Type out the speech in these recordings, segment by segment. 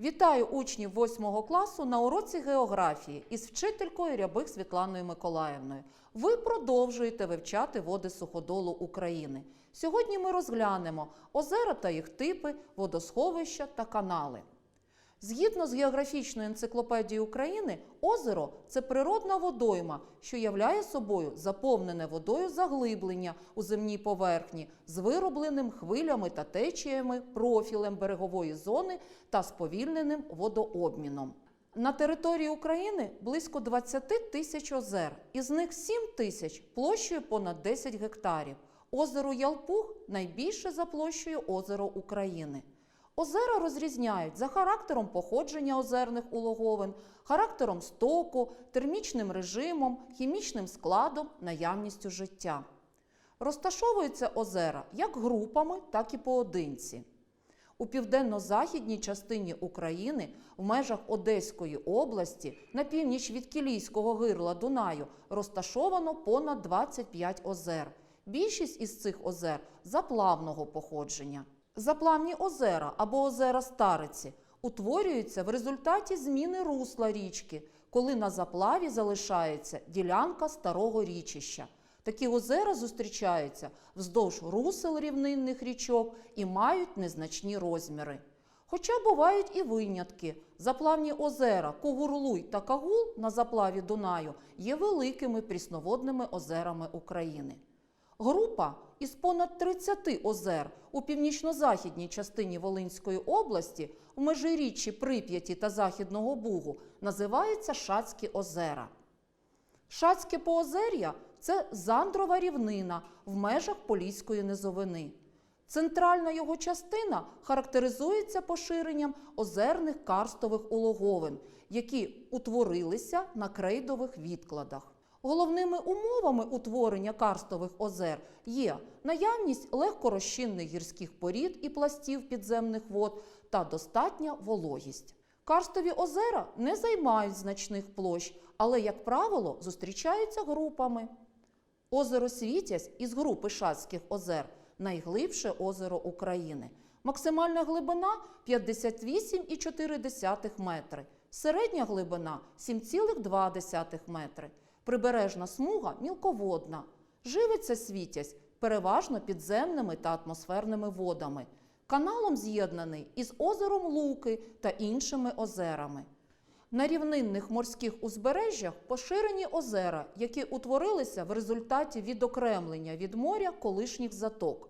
Вітаю учнів 8 класу на уроці географії із вчителькою Рябих Світланою Миколаївною. Ви продовжуєте вивчати води суходолу України. Сьогодні ми розглянемо озера та їх типи, водосховища та канали. Згідно з географічною енциклопедією України, озеро це природна водойма, що являє собою заповнене водою заглиблення у земній поверхні з виробленим хвилями та течіями, профілем берегової зони та сповільненим водообміном. На території України близько 20 тисяч озер, із них 7 тисяч площею понад 10 гектарів. Озеро Ялпух найбільше за площею озеро України. Озера розрізняють за характером походження озерних улоговин, характером стоку, термічним режимом, хімічним складом, наявністю життя. Розташовуються озера як групами, так і поодинці. У південно-західній частині України в межах Одеської області на північ від Кілійського гирла Дунаю розташовано понад 25 озер. Більшість із цих озер заплавного походження. Заплавні озера або озера стариці утворюються в результаті зміни русла річки, коли на заплаві залишається ділянка старого річища. Такі озера зустрічаються вздовж русел рівнинних річок і мають незначні розміри. Хоча бувають і винятки. Заплавні озера Кугурлуй та Кагул на заплаві Дунаю є великими прісноводними озерами України. Група із понад 30 озер у північно-західній частині Волинської області в межиріччі Прип'яті та Західного Бугу називається Шацькі озера. Шацьке поозер'я це зандрова рівнина в межах Поліської низовини. Центральна його частина характеризується поширенням озерних карстових улоговин, які утворилися на крейдових відкладах. Головними умовами утворення карстових озер є наявність легкорозчинних гірських порід і пластів підземних вод та достатня вологість. Карстові озера не займають значних площ, але, як правило, зустрічаються групами. Озеро Світязь із групи Шацьких озер найглибше озеро України. Максимальна глибина 58,4 метри, середня глибина 7,2 метри. Прибережна смуга мілководна. Живиться світязь переважно підземними та атмосферними водами. Каналом з'єднаний із озером Луки та іншими озерами. На рівнинних морських узбережжях поширені озера, які утворилися в результаті відокремлення від моря колишніх заток.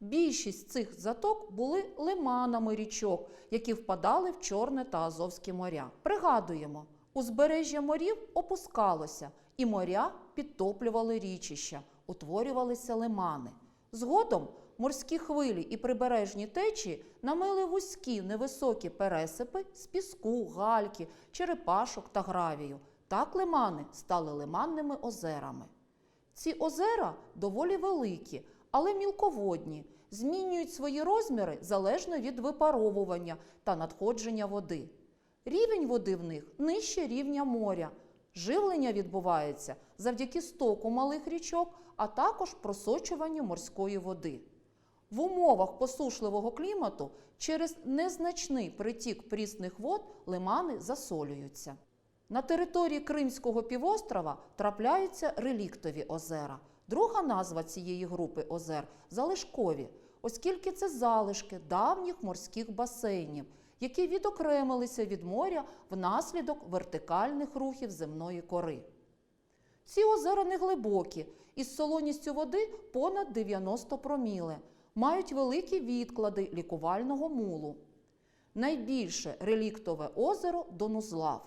Більшість цих заток були лиманами річок, які впадали в Чорне та Азовське моря. Пригадуємо, узбережжя морів опускалося, і моря підтоплювали річища, утворювалися лимани. Згодом морські хвилі і прибережні течії намили вузькі невисокі пересипи з піску, гальки, черепашок та гравію. Так лимани стали лиманними озерами. Ці озера доволі великі, але мілководні, змінюють свої розміри залежно від випаровування та надходження води. Рівень води в них нижче рівня моря. Живлення відбувається завдяки стоку малих річок, а також просочуванню морської води. В умовах посушливого клімату через незначний притік прісних вод лимани засолюються. На території Кримського півострова трапляються реліктові озера. Друга назва цієї групи озер залишкові, оскільки це залишки давніх морських басейнів, які відокремилися від моря внаслідок вертикальних рухів земної кори. Ці озера неглибокі, із солоністю води понад 90 проміле, мають великі відклади лікувального мулу. Найбільше реліктове озеро Донузлав.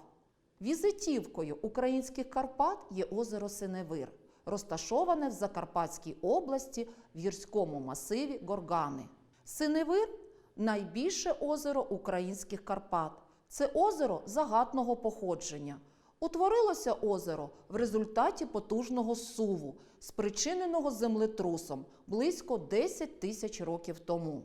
Візитівкою українських Карпат є озеро Синевир, розташоване в Закарпатській області в гірському масиві Горгани. Синевир найбільше озеро українських Карпат. Це озеро загатного походження. Утворилося озеро в результаті потужного суву, спричиненого землетрусом близько 10 тисяч років тому.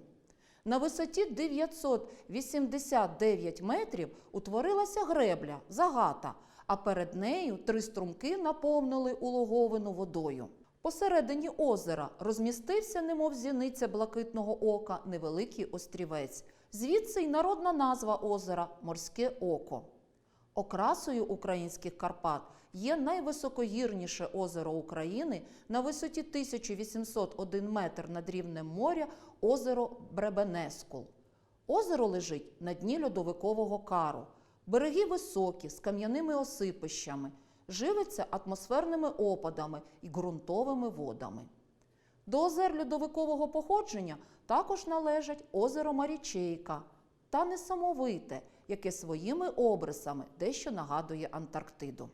На висоті 989 метрів утворилася гребля, загата, а перед нею три струмки наповнили улоговину водою. Посередині озера розмістився, немов зіниця блакитного ока, невеликий острівець. Звідси й народна назва озера Морське око. Окрасою українських Карпат є найвисокогірніше озеро України на висоті 1801 метр над рівнем моря озеро Бребенескул. Озеро лежить на дні льодовикового кару. Береги високі, з кам'яними осипищами, живиться атмосферними опадами і ґрунтовими водами. До озер льодовикового походження також належать озеро Марічейка та несамовите, яке своїми обрисами дещо нагадує Антарктиду.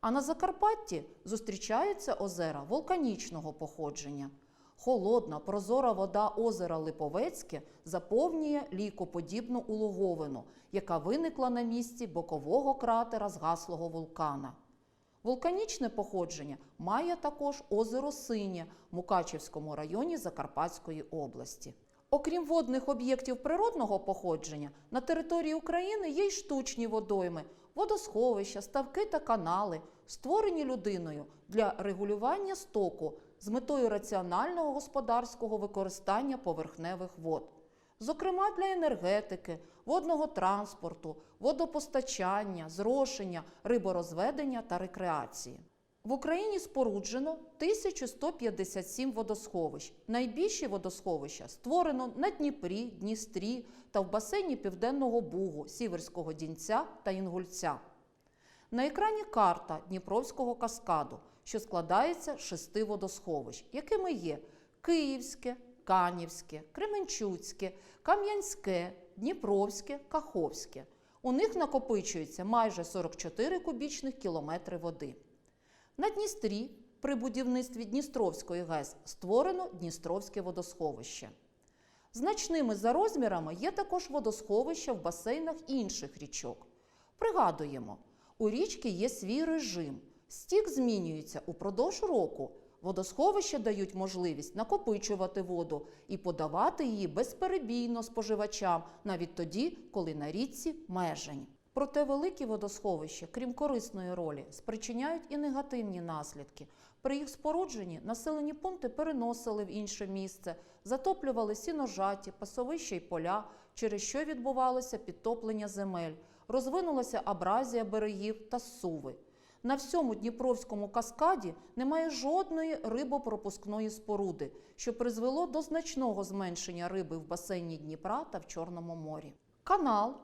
А на Закарпатті зустрічаються озера вулканічного походження. Холодна, прозора вода озера Липовецьке заповнює лійкоподібну улоговину, яка виникла на місці бокового кратера згаслого вулкана. Вулканічне походження має також озеро Синє в Мукачівському районі Закарпатської області. Окрім водних об'єктів природного походження, на території України є й штучні водойми, водосховища, ставки та канали, створені людиною для регулювання стоку з метою раціонального господарського використання поверхневих вод, зокрема для енергетики, водного транспорту, водопостачання, зрошення, риборозведення та рекреації. В Україні споруджено 1157 водосховищ. Найбільші водосховища створено на Дніпрі, Дністрі та в басейні Південного Бугу, Сіверського Дінця та Інгульця. На екрані карта Дніпровського каскаду, що складається з шести водосховищ, якими є Київське, Канівське, Кременчуцьке, Кам'янське, Дніпровське, Каховське. У них накопичується майже 44 кубічних кілометри води. На Дністрі при будівництві Дністровської ГЕС створено Дністровське водосховище. Значними за розмірами є також водосховища в басейнах інших річок. Пригадуємо, у річки є свій режим. Стік змінюється упродовж року. Водосховища дають можливість накопичувати воду і подавати її безперебійно споживачам навіть тоді, коли на річці межень. Проте великі водосховища, крім корисної ролі, спричиняють і негативні наслідки. При їх спорудженні населені пункти переносили в інше місце, затоплювали сіножаті, пасовища й поля, через що відбувалося підтоплення земель, розвинулася абразія берегів та суви. На всьому Дніпровському каскаді немає жодної рибопропускної споруди, що призвело до значного зменшення риби в басейні Дніпра та в Чорному морі. Канал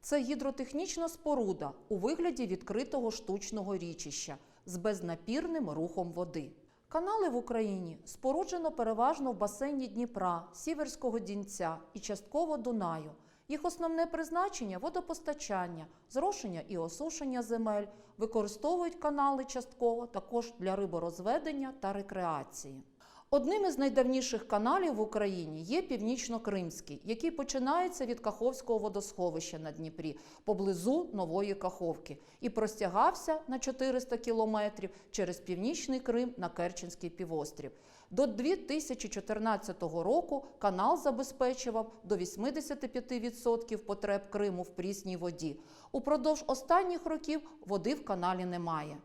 це гідротехнічна споруда у вигляді відкритого штучного річища з безнапірним рухом води. Канали в Україні споруджено переважно в басейні Дніпра, Сіверського Дінця і частково Дунаю. Їх основне призначення водопостачання, зрошення і осушення земель, використовують канали частково також для риборозведення та рекреації. Одним із найдавніших каналів в Україні є Північно-Кримський, який починається від Каховського водосховища на Дніпрі поблизу Нової Каховки і простягався на 400 кілометрів через Північний Крим на Керченський півострів. До 2014 року канал забезпечував до 85% потреб Криму в прісній воді. Упродовж останніх років води в каналі немає.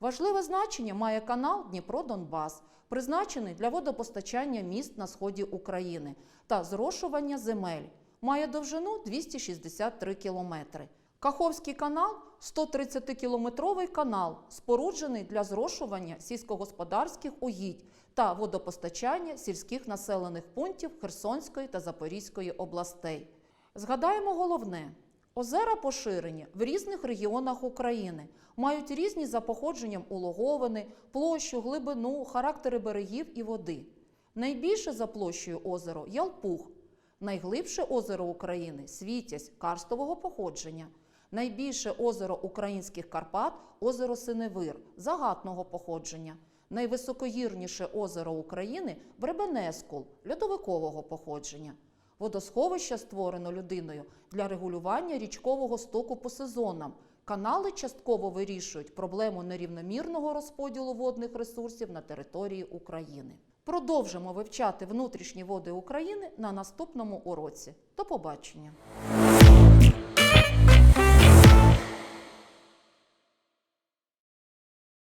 Важливе значення має канал Дніпро-Донбас, призначений для водопостачання міст на сході України та зрошування земель. Має довжину 263 кілометри. Каховський канал 130-кілометровий канал, споруджений для зрошування сільськогосподарських угідь та водопостачання сільських населених пунктів Херсонської та Запорізької областей. Згадаємо головне: озера поширені в різних регіонах України, мають різні за походженням улоговини, площу, глибину, характери берегів і води. Найбільше за площею озеро Ялпух, найглибше озеро України Світязь карстового походження. Найбільше озеро українських Карпат озеро Синевир загатного походження. Найвисокогірніше озеро України Бребенескул льодовикового походження. Водосховище створено людиною для регулювання річкового стоку по сезонам. Канали частково вирішують проблему нерівномірного розподілу водних ресурсів на території України. Продовжимо вивчати внутрішні води України на наступному уроці. До побачення!